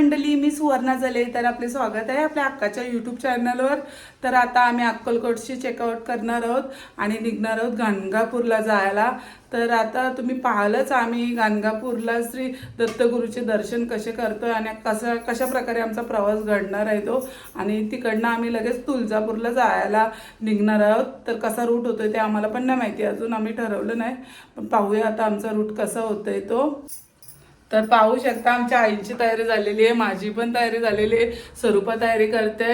मंडळी मी सुवर्णा जले तर आपले स्वागत आहे आपल्या अक्काच्या यूट्यूब चॅनलवर तर आता आम्ही अक्कलकोटशी चेकआउट करणार आहोत आणि निघणार आहोत गाणगापूरला जायला. तर आता तुम्ही पाहिलंच आम्ही गाणगापूरला श्री दत्तगुरूचे दर्शन कसे करतो आहे आणि कसा कशा प्रकारे आमचा प्रवास घडणार आहे तो. आणि तिकडनं आम्ही लगेच तुळजापूरला जायला निघणार आहोत. तर कसा रूट होतोय ते आम्हाला पण नाही माहिती अजून आम्ही ठरवलं नाही. पण पाहूया आता आमचा रूट कसा होतोय तो. तर पाहू शकता आमच्या आईची तयारी झालेली आहे माझी पण तयारी झालेली आहे. स्वरूपा तयारी करते.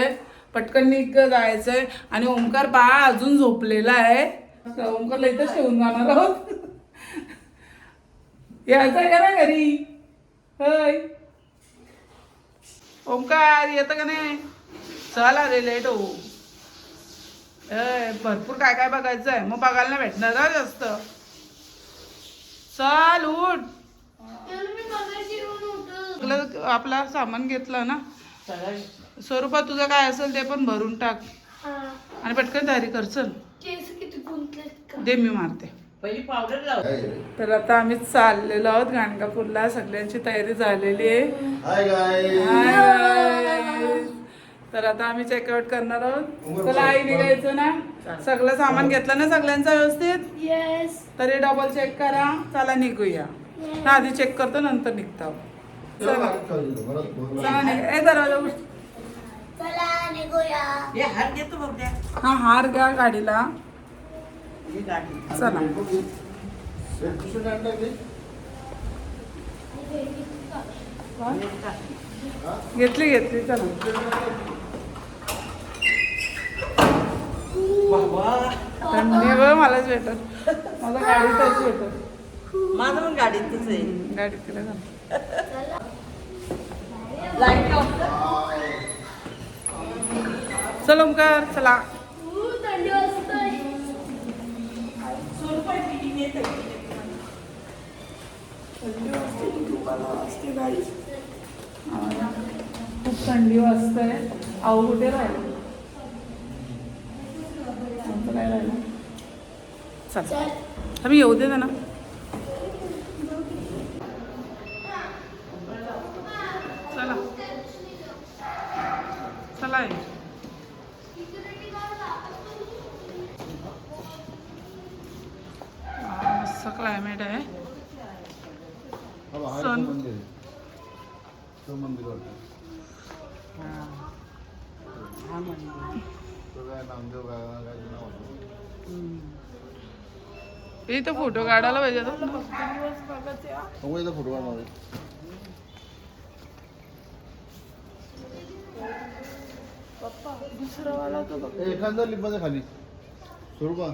पटकन नीक जायचं आहे आणि ओंकार बा अजून झोपलेला आहे. ओंकारला इथंच ठेवून जाणार आहोत. यायचं आहे ना घरी. होय. ओंकार येतं का नाही? चल अरे लेट हो ए, भरपूर काय काय बघायचं आहे मग बघायला नाही भेटणार जास्त. चल उठ. आपलं आपला सामान घेतलं ना? स्वरूपात तुझं काय असेल ते पण भरून टाक. आणि पटकन तयारी कर चल. दे मी मारते. पहिली पावडर लाव. तर आता आम्ही चाललेलो आहोत गाणगापूरला. सगळ्यांची तयारी झालेली आहे. हाय गाय हाय. तर आता आम्ही चेकआउट करणार आहोत. चला आई निघायचं ना? सगळं सामान घेतलं ना सगळ्यांचं व्यवस्थित? येस तरी डबल चेक करा. चला निघूया. ना आधी चेक करतो नंतर निघतो. चला. चला निघ. ए दरवाजा हे हा हार घ्या गाडीला. गाडी. चला. घेतली घेतली चला. थंडी व मलाच भेटत मला गाडीतच भेटत माझं पण गाडीतच आहे. गाडीत तिला. लाइट. चल ओमकार चला. खूप थंडी वाजतोय. खूप थंडी वाजते आऊ कुठे राहिलं? आमचं काय राहिलं? चल. आम्ही येऊ दे ना चला चला आहे वा, मस्त क्लायमेट आहे सण. मंदिर तो मंदिर वाटतं हा म्हणजे तो काय नामदेव काय काय नाव होतं इथं फोटो काढायला पाहिजे फोटो काढणार आहे. दुसरा वाला तो एखादा लिंबाच्या खाली. स्वरूपा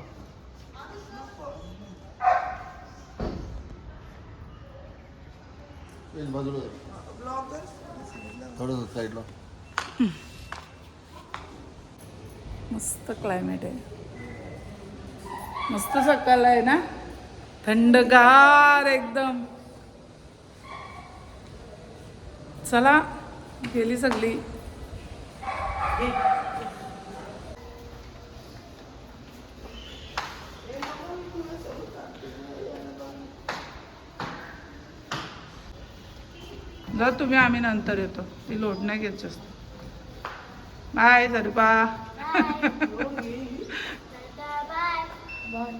बाजूला. थोडं साईडला मस्त क्लायमेट आहे. मस्त सकाळ आहे ना? थंडगार एकदम. चला गेली सगळी. जा तुम्ही आम्ही नंतर येतो. ती लोड नाही घेत जास्त बाय सरुपा. बाय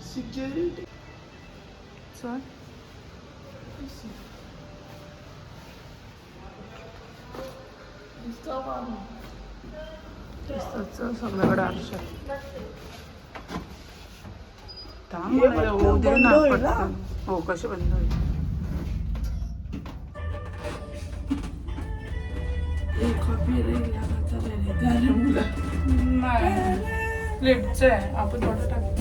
सिक्युरिटी चल दिसतच सगळ्याकडे आरशात थांब येऊ दे ना पटकन. हो कसे बंद होईल लिफ्टचं आहे आपण थोडं टाक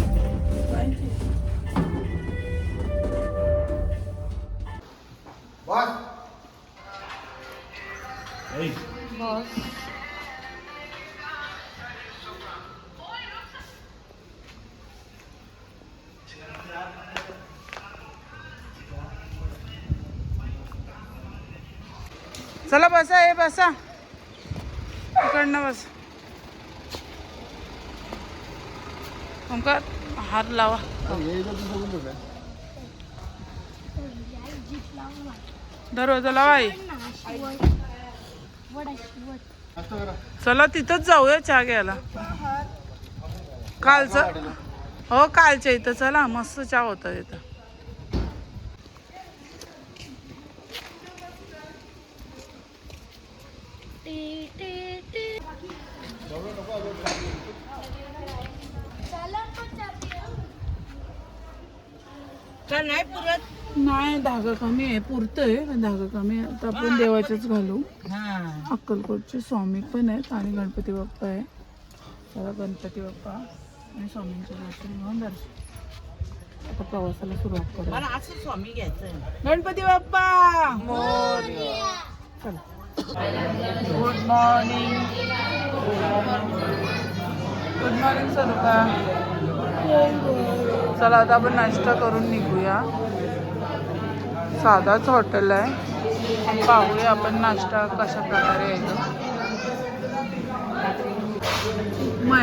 बसा. इकडनं बस. ओंकार हार लावा. दरवाजा लावा चला तिथंच जाऊया चहा घ्यायला. कालचं हो कालच्या इथं चला मस्त चहा होता इथं का नाही पुरत? नाही धागा कमी आहे पुरतंय पण धागा कमी आहे. तर आपण देवाच्याच घालू. हा. अक्कलकोटचे स्वामी पण आहेत आणि गणपती बाप्पा आहे. चला गणपती बाप्पा आणि स्वामींचे दर्शन घेऊन दर्शन. आता प्रवासाला सुरुवात करू मला असं स्वामी घ्यायचंय. गणपती बाप्पा! चला. गुड मॉर्निंग गुड मॉर्निंग सरुका चला आता आपण नाश्ता करून निघूया. साधाच हॉटेल आहे. पाहूया आपण नाश्ता कशा प्रकारे आहे उपमा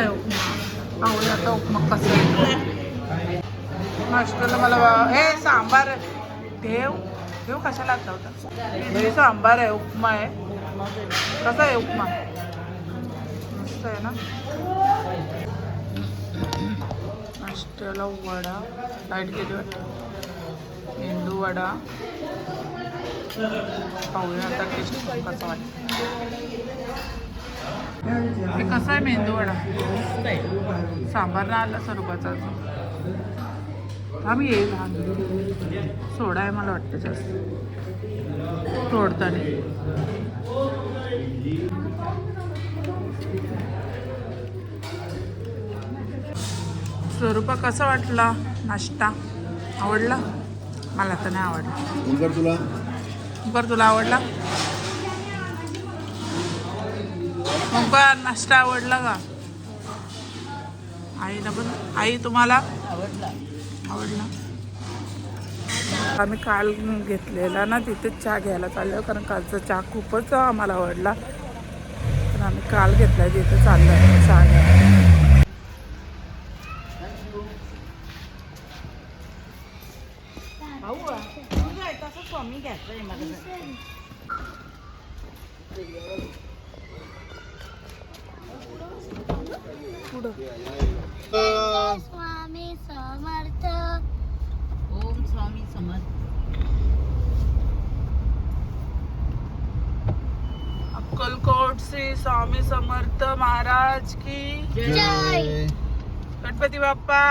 पाहूया आता उपमा कसा आहे नाश्त्याला मला वा- हे सांबार. ठेव. ठेव कशाला आता होता? सांबार आहे उपमा आहे. कसा आहे उपमा? मस्त आहे ना? नाश्त्याला वडा लाइट गेली वाटतं. मेंदू वडा. पाहूया आता टेस्ट कसा वाटतं. हे कसा आहे मेंदू वडा? सांबार ना आला स्वरूपाचा अजून. आम्ही येईल हा सोडा आहे मला वाटतं जास्त. तोडताना स्वरूपा कसा वाटला नाश्ता? आवडला? मला तर नाही आवडला. ओंकार तुला? बरं तुला आवडला? नाश्ता आवडला का? आईला पण आई तुम्हाला? आवडला. आवडला. आम्ही काल घेतलेला ना तिथेच चहा घ्यायला चाललो कारण कालचा चहा खूपच आम्हाला आवडला. आम्ही काल घेतला तिथे चाललो तसं स्वामी घ्यायचंय मला स्वामी समर्थ. ओम स्वामी समर्थ. अक्कलकोट श्री स्वामी समर्थ महाराज की जय. गणपती बाप्पा.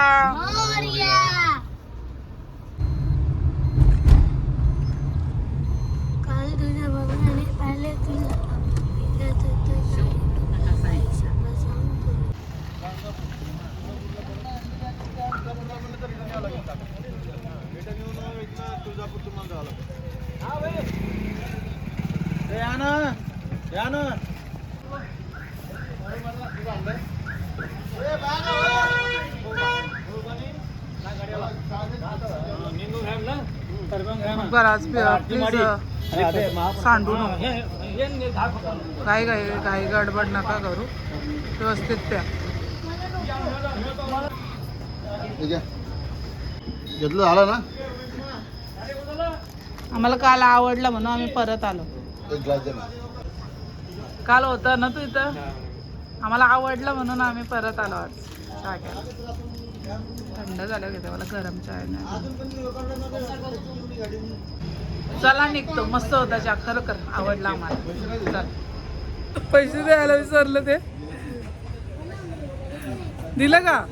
भेटत होतं बरं आज प्लीज सांडू नको. काही काही काही गडबड नका करू. व्यवस्थित प्या. घेतलं झालं ना? आम्हाला काल आवडलं म्हणून आम्ही परत आलो. काल होता ना तू इथं? आम्हाला आवडलं म्हणून आम्ही परत आलो आज. चहा घ्यायला थंड झालं घेते मला गरम चहा नाही. चला निघतो. मस्त होता चहा. खरं कर आवडला आम्हाला. चल. पैसे द्यायला विसरलं ते. दिलं का? ना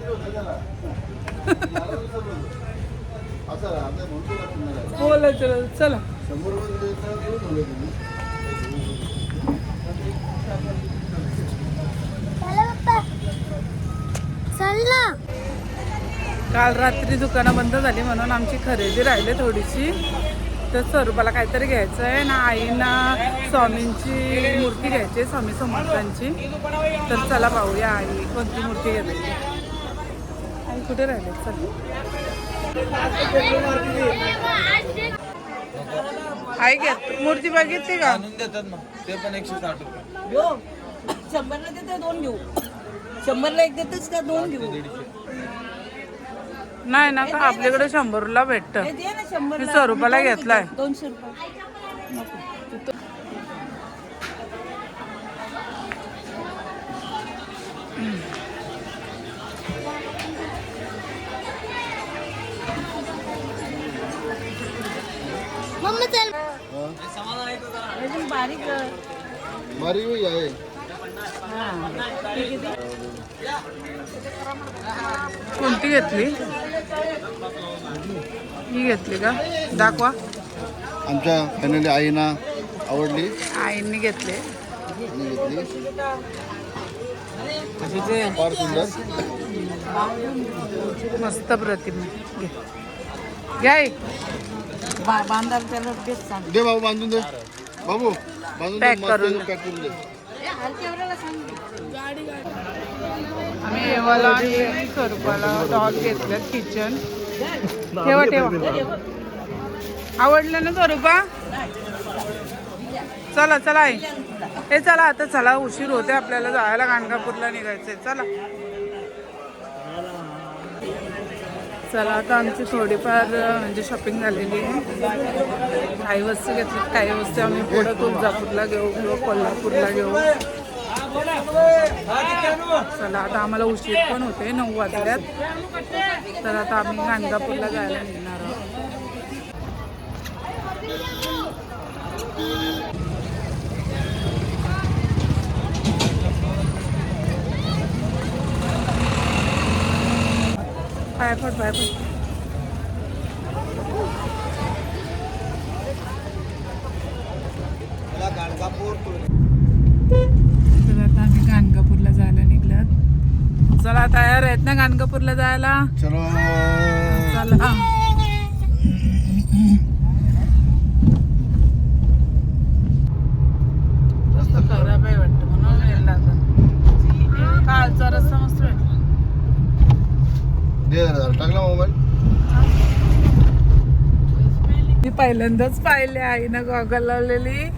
बोला चला. चला शंभर रुपये दिले तर देऊन ठेवले तुम्ही चल ना काल रात्री दुकानं बंद झाली म्हणून आमची खरेदी राहिली थोडीशी. तर स्वरूपाला काहीतरी घ्यायचं आहे ना आईना स्वामींची मूर्ती घ्यायची आहे स्वामी समर्थांची. तर चला पाहूया आई कोणती मूर्ती घेते. आई कुठे राहिले? चल. आई घेत मूर्ती बघितली का? यो शंभरला देते दोन घेऊ. शंभरला एक देतेस का? दोन घेऊ. नाही ना का आपल्याकडे शंभरला भेटत. हे दे ना शंभर मी सौ रुपयाला घेतलाय. दोनशे रुपये. नको. मम्मा चल. बारीक मारी हुई आहे. कोणती घेतली? ही घेतली का? दाखवा. आमच्या फॅमिली आईना आवडली. आईंनी घेतले. घेतली. फार सुंदर. मस्त प्रतिमा. घ्या आई. बा- बांधायला त्याला दे बाबू बांधून दे. बाबू बांधून. पॅक करून दे. आम्ही एवाला आणि स्वरूपाला डॉग घेतल्यात किचन ठेवा ठेवा. आवडलं ना स्वरूपा? चला चला हे चला आता चला उशीर होते आपल्याला जायला गाणगापूरला निघायचंय. चला. चला आता आमची थोडीफार म्हणजे शॉपिंग झालेली आहे. काही वस्तू घेतली काही वस्तू आम्ही पुढं तुळजापूरला घेऊ किंवा कोल्हापूरला घेऊ. चला आता आम्हाला उशीर पण होते नऊ वाजल्यात. तर आता आम्ही गाणगापूरला जायला निघणार आहोत. पायपट पायपट तर आता आम्ही गाणगापूरला जायला निघल्यात चला तयार आहेत ना गाणगापूरला जायला? चलो चला रस्ता खराब आहे वाटतं म्हणून वेळ लागला कालचा रस्ता मस्त भेटला दे जरा, टाकला मोबाईल मी पहिल्यांदाच पाहिले आईनं गॉगल लावलेली.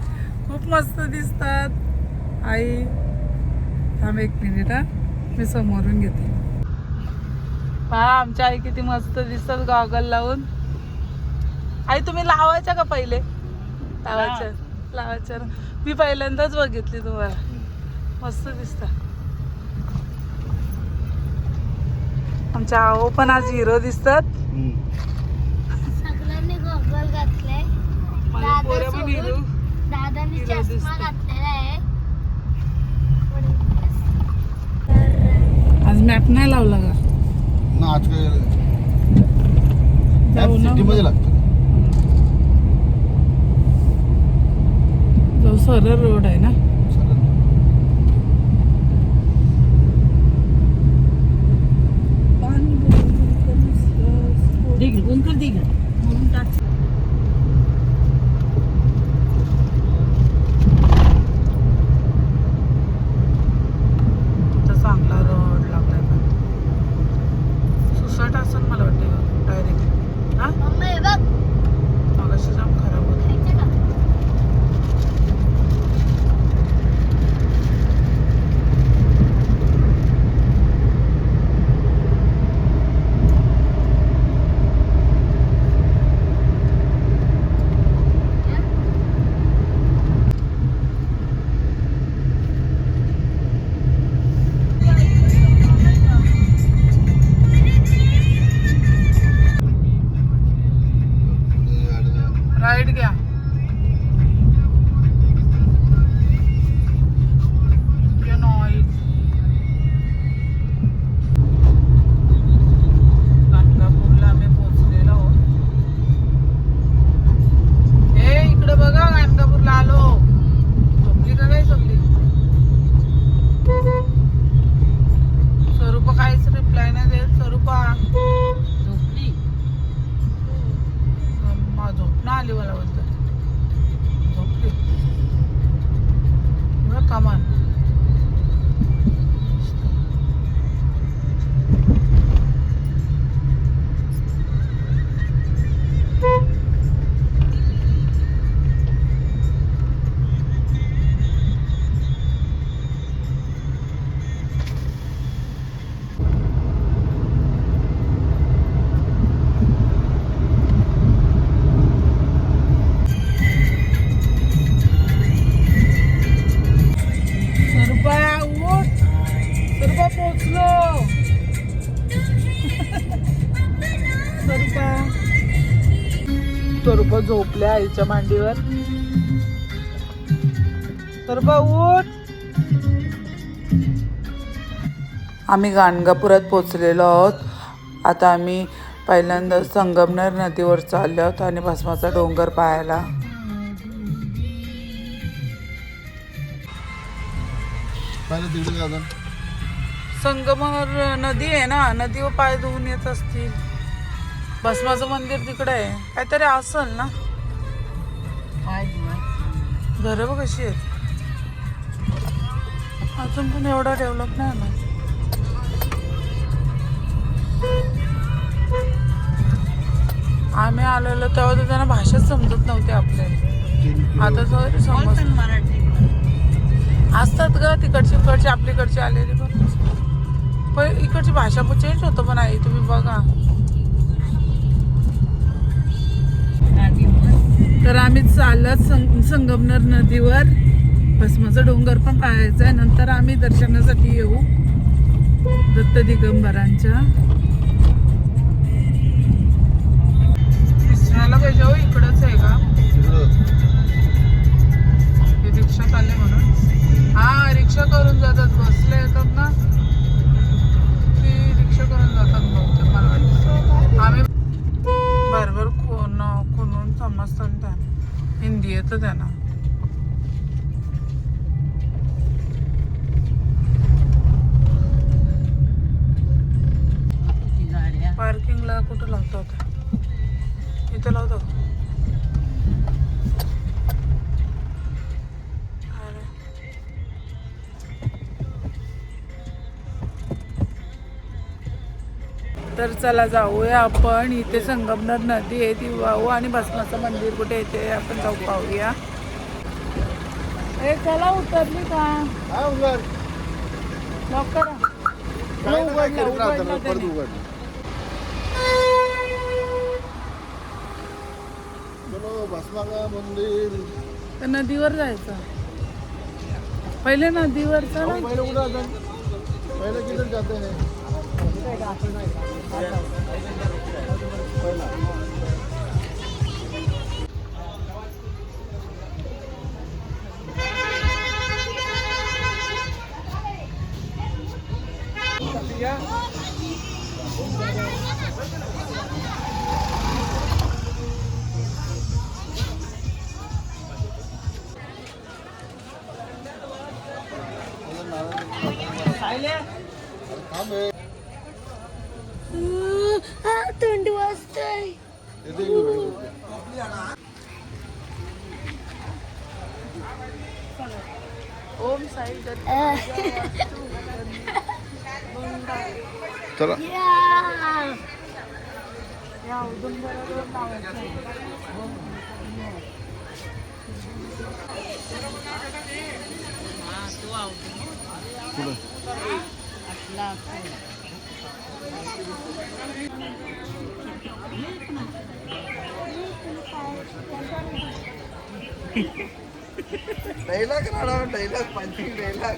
खूप मस्त दिसतात. आई थांब एक मिनिट हा. मी समोरून घेते. पहा आमच्या आई किती मस्त दिसतात गॉगल लावून. आई तुम्ही लावायच्या का पहिले? लावायच्या. लावायच्या. ना. मी पहिल्यांदाच बघितली तुम्हाला. मस्त दिसतात. आमच्या आहो पण आज हिरो दिसतात. घातलाय. दादानी हिरो चष्मा. घातलेला आहे आज मॅप नाही लावला का? ना आज काय जाऊ ना सिटी मध्ये लागतं. जो सरळ रोड आहे ना? सरळ. दिग उंकर दिग म्हणून टाक. स्वरूप झोपल्या आईच्या मांडीवर. तर उठ. आम्ही गाणगापुरात पोचलेलो आहोत. आता आम्ही पहिल्यांदा संगमनेर नदीवर चाललो आहोत आणि भस्माचा डोंगर पाहायला. संगमनेर नदी आहे ना नदीवर पाय धुवून येत असतील. भस्माचं मंदिर तिकडे आहे. काहीतरी असल ना. घरं बघ कशी आहेत. अजून पण एवढा डेव्हलप नाही ना आम्ही आलेलो तेव्हा तर त्यांना भाषाच समजत नव्हती आपल्याला आता तर समज असतात ग तिकडची इकडची आपलीकडची आलेली पण. पण इकडची भाषा पण चेंज होतं पण आई तुम्ही बघा. तर आम्ही चालत संग संगमनेर नदीवर भस्माचा डोंगर पण पाहायचा आहे नंतर आम्ही दर्शनासाठी येऊ. दत्त दिगंबरांच्या. विसरायला पाहिजे हो इकडंच आहे का? हे रिक्षात आले म्हणून. हा रिक्षा करून जातात. बसले येतात ना. ती रिक्षा करून जातात बहुतेक मला वाटतं. आम्ही बरोबर कोण कोणून समजतात त्या हिंदी येतं त्यांना. पार्किंगला कुठं लावतो आता इथं लावतो तर चला जाऊया आपण. इथे संगमनेर नदी आहे ती वाहू आणि भस्माचं मंदिर कुठे येते आपण जाऊ पाहूया. ए चला उतरली का? लॉक करा उघडलं, उघडलं त्याने. तर नदीवर जायचं. पहिले नदीवर चला पहिले कुठं जातं ほら。पुढं आपला डायलॉग राडा डायलॉग पंचिंग डायलॉग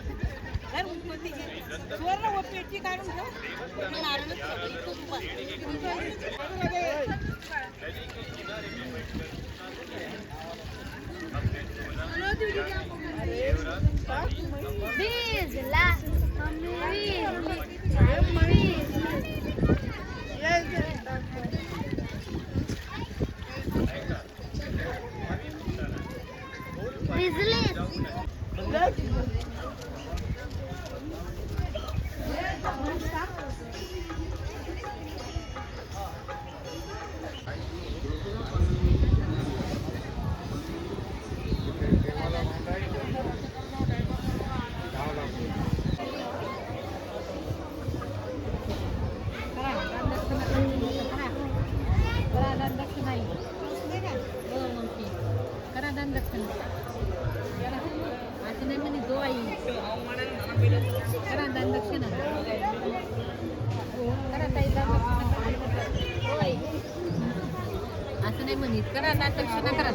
घर घर उत्पत्ती घे सुवर्ण व पेटी काढून ठेव. नारळ भिजला मम्मी भिजली भिजली करा दान दक्षिणा करा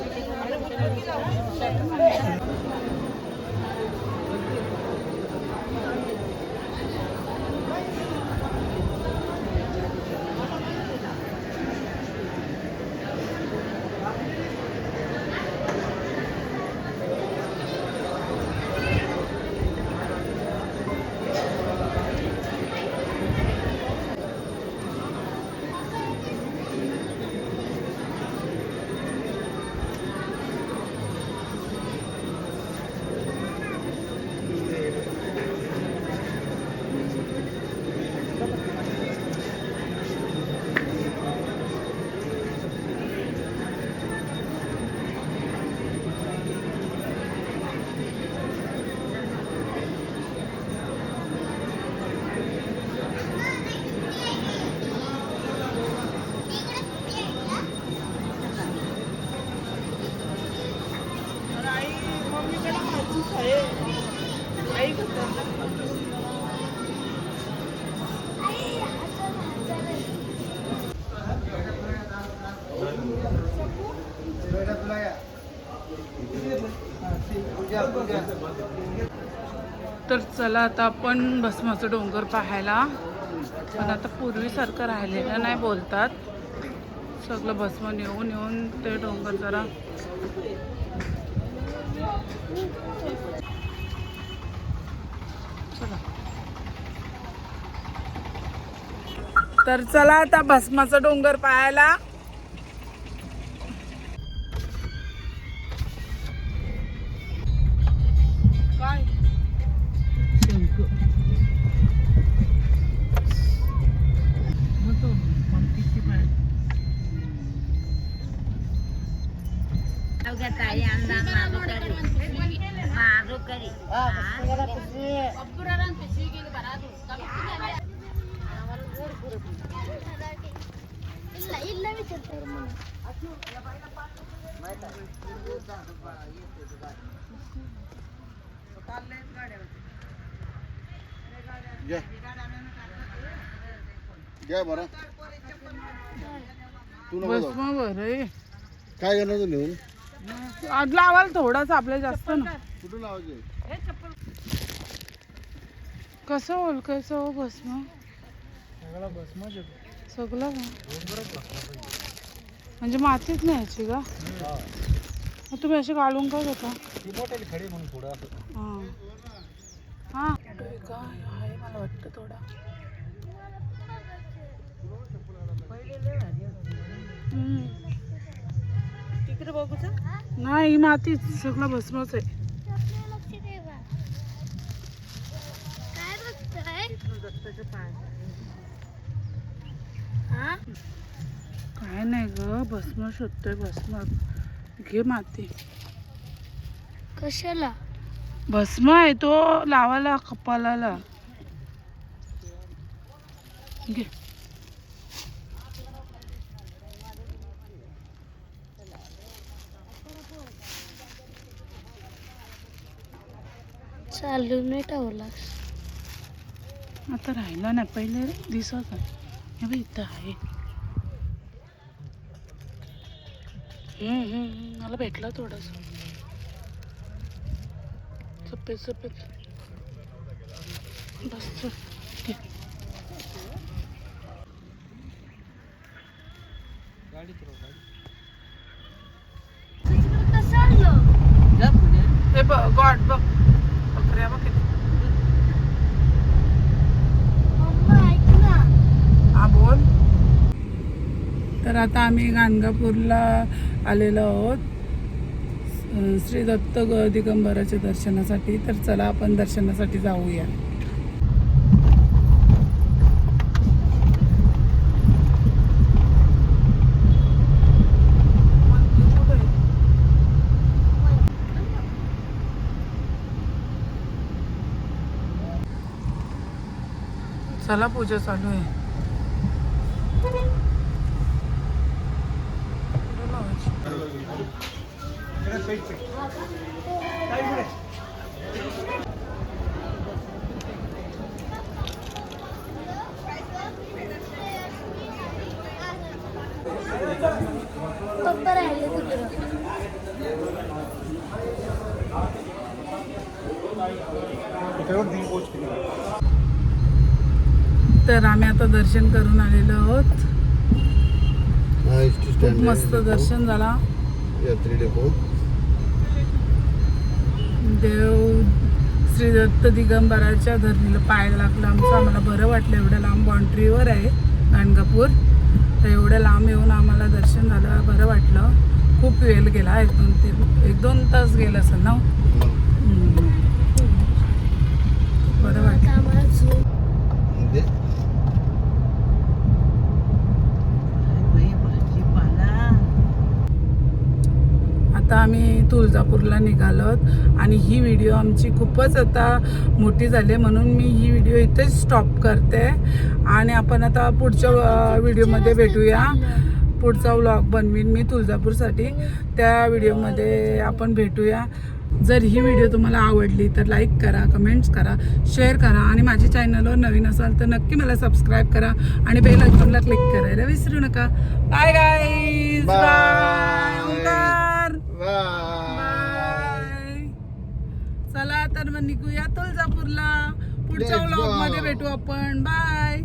तर चला आता आपण भस्माचं डोंगर पाहायला. पण आता पूर्वीसारखं राहिलेलं नाही बोलतात. सगळं भस्म नेऊन येऊन ते डोंगर जरा. चला. तर चला आता भस्माचं डोंगर पाहायला. घ्या. घ्या बरं. तू नको जाऊ. भस्म बरं काय करणार तू नेऊन? आज लावाल थोडासा आपल्या जास्त ना. कुठून लावायचे? कसं ओळखायचं हो भस्म सगळं का म्हणजे मातीच नाही याची का मग तुम्ही अशी काढून का घेता? हां हां काय आहे मला वाटतं थोडा. तिकडे बघू का नाही मातीच. सगळं भस्मच आहे. काय बघताय? काय नाही ग भस्म शोधतोय भस्म घे माती. कशाला? भस्म आहे तो लावायला कपालाला घे. चालू नाही ठेवलास. आता राहिला नाही पहिले दिसत आहे. इथं आहे. मला भेटला थोडस. सफेद सफेद. बस हे बघ गॉड बघ. बकऱ्या बघ किती. मम्मा ऐक ना आबोल. तर आता आम्ही गाणगापूरला आलेलो आहोत. श्री दत्त ग दिगंबराच्या दर्शनासाठी. तर चला आपण दर्शनासाठी जाऊया. चला पूजा चालू आहे. तर आम्ही आता दर्शन करून आलेलो आहोत. खूप मस्त दर्शन झाला. देव श्री दत्त दिगंबराच्या धरणीला पाय लागलं. आमचं आम्हाला बरं वाटलं एवढ्या लांब बाउंड्रीवर आहे गाणगापूर. तर एवढ्या लांब येऊन आम्हाला दर्शन झालं बरं वाटलं. खूप वेळ गेला एक दोन तीन एक दोन तास गेला असेल ना हो हम्म. बरं वाटलं आता आम्हाला झोप दे आता आम्ही तुळजापूरला निघालोत आणि ही व्हिडिओ आमची खूपच आता मोठी झाली आहे, म्हणून मी ही व्हिडिओ इथेच स्टॉप करते. आणि आपण आता पुढच्या व्हिडिओमध्ये भेटूया. पुढचा व्लॉग बनवीन मी तुळजापूरसाठी. त्या व्हिडिओमध्ये आपण भेटूया. जर ही व्हिडिओ तुम्हाला आवडली तर लाईक करा कमेंट्स करा शेअर करा आणि माझ्या चॅनलवर नवीन असाल तर नक्की मला सबस्क्राईब करा आणि बेल आयकॉनला क्लिक करायला विसरू नका. Bye guys. बाय बाय चला तर मग निघूया तुळजापूरला. पुढच्या ब्लॉगमध्ये भेटू आपण. बाय